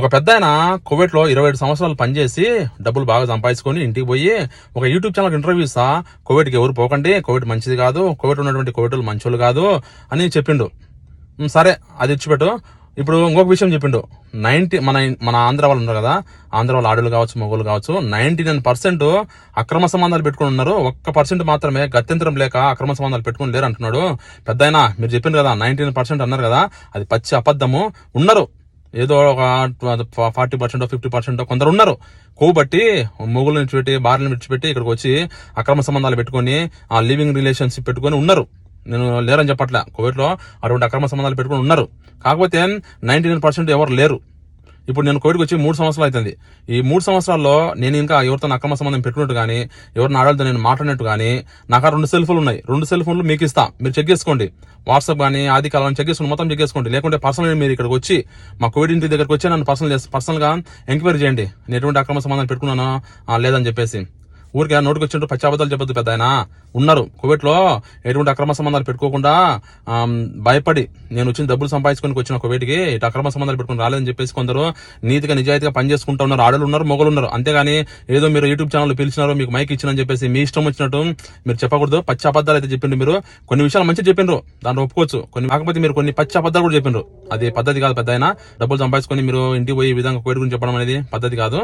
ఒక పెద్ద ఆయన కోవిడ్లో ఇరవై ఏడు సంవత్సరాలు పనిచేసి డబ్బులు బాగా సంపాదించుకొని ఇంటికి పోయి ఒక యూట్యూబ్ ఛానల్ ఇంటర్వ్యూసా కోవిడ్కి ఎవరు పోకండి కోవిడ్ మంచిది కాదు కోవిడ్ ఉన్నటువంటి కోవిడ్ మంచోళ్ళు కాదు అని చెప్పిండు. సరే అది ఇచ్చిపెట్టు. ఇప్పుడు ఇంకొక విషయం చెప్పిండు. నైన్టీ మన మన ఆంధ్ర వాళ్ళు ఉన్నారు కదా ఆంధ్ర వాళ్ళు ఆడలు కావచ్చు మగవాళ్ళు కావచ్చు నైన్టీ నైన్ పర్సెంట్ అక్రమ సంబంధాలు పెట్టుకుని ఉన్నారు. ఒక్క పర్సెంట్ మాత్రమే గత్యంతరం లేక అక్రమ సంబంధాలు పెట్టుకుని లేరు అంటున్నాడు పెద్ద మీరు చెప్పింది కదా నైన్టీ నైన్ పర్సెంట్ అన్నారు కదా అది పచ్చి అబద్ధము. ఉన్నారు. ఏదో ఒక ఫార్టీ పర్సెంట్ ఫిఫ్టీ పర్సెంట్ కొందరు ఉన్నారు. కొవ్వు బట్టి మొగులను విడిచిపెట్టి భార్యను విడిచిపెట్టి ఇక్కడికి వచ్చి అక్రమ సంబంధాలు పెట్టుకొని ఆ లివింగ్ రిలేషన్షిప్ పెట్టుకొని ఉన్నారు. నేను లేరని చెప్పట్లే. కోవిడ్లో అటువంటి అక్రమ సంబంధాలు పెట్టుకొని ఉన్నారు. కాకపోతే నైన్టీ నైన్ పర్సెంట్ ఎవరు లేరు. ఇప్పుడు నేను కోవిడ్కి వచ్చి మూడు సంవత్సరాలు అవుతుంది ఈ మూడు సంవత్సరాల్లో నేను ఇంకా ఎవరితో అక్రమ సంబంధం పెట్టుకున్నట్టు కానీ ఎవరిని ఆడలతో నేను మాట్లాడినట్టు కానీ నాకు రెండు సెల్ ఫోన్లు ఉన్నాయి. రెండు సెల్ ఫోన్లు మీకు ఇస్తా. మీరు చెక్ చేసుకోండి. వాట్సాప్ కానీ ఆది కాలం చెక్ చేసుకోండి మొత్తం చెక్ చేసుకోండి. లేకుంటే పర్సనల్ మీరు ఇక్కడికి వచ్చి మా కోవిడ్ ఇంటి దగ్గరకు వచ్చి నన్ను పర్సనల్ పర్సనల్గా ఎంక్వైరీ చేయండి. నేను ఎటువంటి అక్రమ సంబంధం పెట్టుకున్నాను? లేదని చెప్పేసి. ఊరికి నోటికి వచ్చినట్టు పచ్చాబద్దాలు చెప్పద్దు పెద్ద ఆయన. ఉన్నారు. కోవిడ్లో ఎటువంటి అక్రమ సంబంధాలు పెట్టుకోకుండా భయపడి నేను వచ్చిన డబ్బులు సంపాదించుకొని వచ్చిన కోవిడ్కి ఇటు అక్రమ సంబంధాలు పెట్టుకుని రాలేదని చెప్పేసి కొందరు నీతిగా నిజాయితీగా పనిచేసుకుంటా ఉన్నారు. ఆడలు ఉన్నారు మొగలు ఉన్నారు. అంతేగాని ఏదో మీరు యూట్యూబ్ ఛానల్ పిలిచినారు మీకు మైక్ ఇచ్చినని చెప్పేసి మీ ఇష్టం వచ్చినట్టు మీరు చెప్పకూడదు. పచ్చి అబద్ధాలు అయితే చెప్పిండ్రు మీరు. కొన్ని విషయాలు మంచిగా చెప్పిండ్రు. దాంట్లో ఒప్పుకోవచ్చు. కొన్ని కాకపోతే మీరు కొన్ని పచ్చి అబద్ధాలు కూడా చెప్పిండ్రు. అది పద్ధతి కాదు పెద్ద డబ్బులు సంపాదించుకొని మీరు ఇంటికి పోయి ఈ విధంగా కోవిడ్ గురించి చెప్పడం అనేది పద్ధతి కాదు.